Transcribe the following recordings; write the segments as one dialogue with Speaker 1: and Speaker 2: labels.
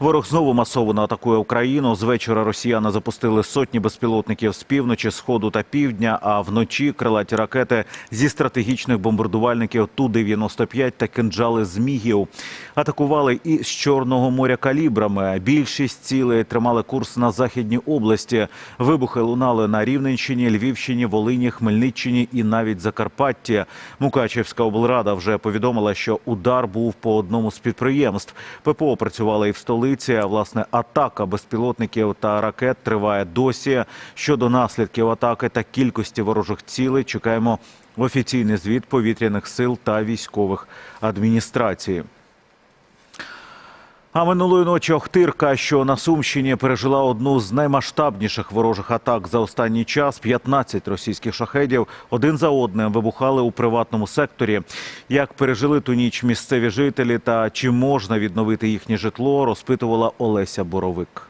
Speaker 1: Ворог знову масово атакує Україну. З вечора росіяни запустили сотні безпілотників з півночі, сходу та півдня. А вночі крилаті ракети зі стратегічних бомбардувальників Ту-95 та кинджали змігів атакували і з Чорного моря калібрами. Більшість цілей тримали курс на західні області. Вибухи лунали на Рівненщині, Львівщині, Волині, Хмельниччині і навіть Закарпатті. Мукачівська облрада вже повідомила, що удар був по одному з підприємств. ППО працювали і в столиці. А власне атака безпілотників та ракет триває досі. Щодо наслідків атаки та кількості ворожих цілей, чекаємо офіційний звіт повітряних сил та військових адміністрацій. А минулої ночі Охтирка, що на Сумщині пережила одну з наймасштабніших ворожих атак за останній час. 15 російських шахедів один за одним вибухали у приватному секторі. Як пережили ту ніч місцеві жителі та чи можна відновити їхнє житло, розпитувала Олеся Боровик.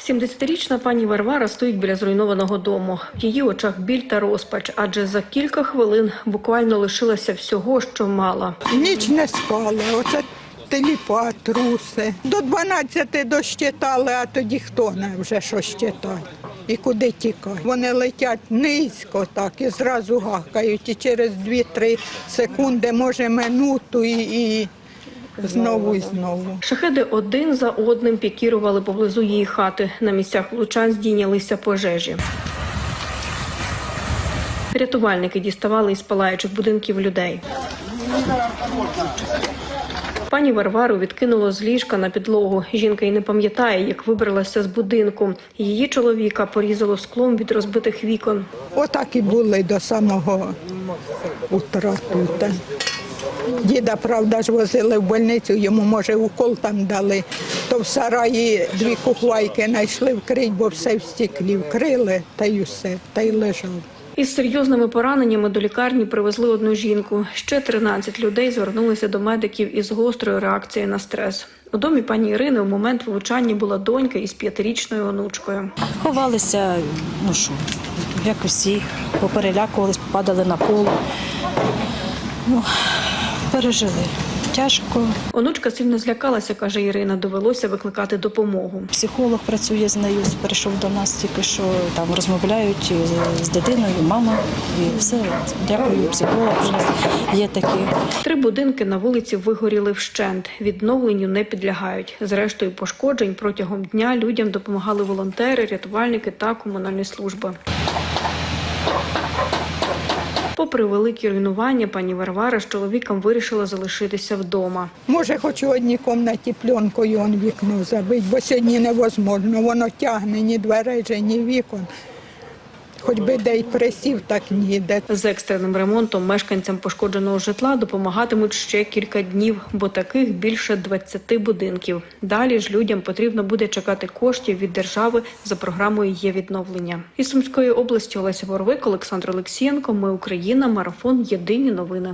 Speaker 2: 70-річна пані Варвара стоїть біля зруйнованого дому. В її очах біль та розпач, адже за кілька хвилин буквально лишилася всього, що мала.
Speaker 3: Ніч не спали, оце теліпа, труси. До 12 дощитали, а тоді хто не вже що щитає. І куди тікати. Вони летять низько так і зразу гакають. І через 2-3 секунди, може минуту і, і знову і знову.
Speaker 2: Шахеди один за одним пікірували поблизу її хати. На місцях влучань здійнялися пожежі. Рятувальники діставали із палаючих будинків людей. Пані Варвару відкинуло з ліжка на підлогу. Жінка й не пам'ятає, як вибралася з будинку. Її чоловіка порізало склом від розбитих вікон.
Speaker 3: Отак і були до самого утра тут. Діда, правда, ж возили в больницю, йому, може, укол там дали. То в сараї дві кухвайки знайшли вкрить, бо все в стеклі вкрили, та й усе, та й лежав.
Speaker 2: Із серйозними пораненнями до лікарні привезли одну жінку. Ще 13 людей звернулися до медиків із гострою реакцією на стрес. У домі пані Ірини у момент влучання була донька із п'ятирічною онучкою.
Speaker 4: Ховалися, ну що, як усі, поперелякувались, попадали на пол. Ну, пережили. Тяжко.
Speaker 2: Онучка сильно злякалася, каже Ірина. Довелося викликати допомогу.
Speaker 4: Психолог працює з нею, перейшов до нас тільки що там розмовляють з дитиною, мама. І все. Дякую, психолог є такий.
Speaker 2: Три будинки на вулиці вигоріли вщент. Відновленню не підлягають. Зрештою, пошкоджень протягом дня людям допомагали волонтери, рятувальники та комунальні служби. Попри великі руйнування, пані Варвара з чоловіком вирішила залишитися вдома.
Speaker 3: Може, хоч у одній кімнаті пленкою вікно забить, бо сьогодні невозможно. Воно тягне ні дверей, ні вікон. Хоч би де й присів, так ніде.
Speaker 2: З екстреним ремонтом мешканцям пошкодженого житла допомагатимуть ще кілька днів, бо таких більше 20 будинків. Далі ж людям потрібно буде чекати коштів від держави за програмою є відновлення. Із Сумської області Олеся Боровик, Олександр Олексієнко. Ми Україна. Марафон. Єдині новини.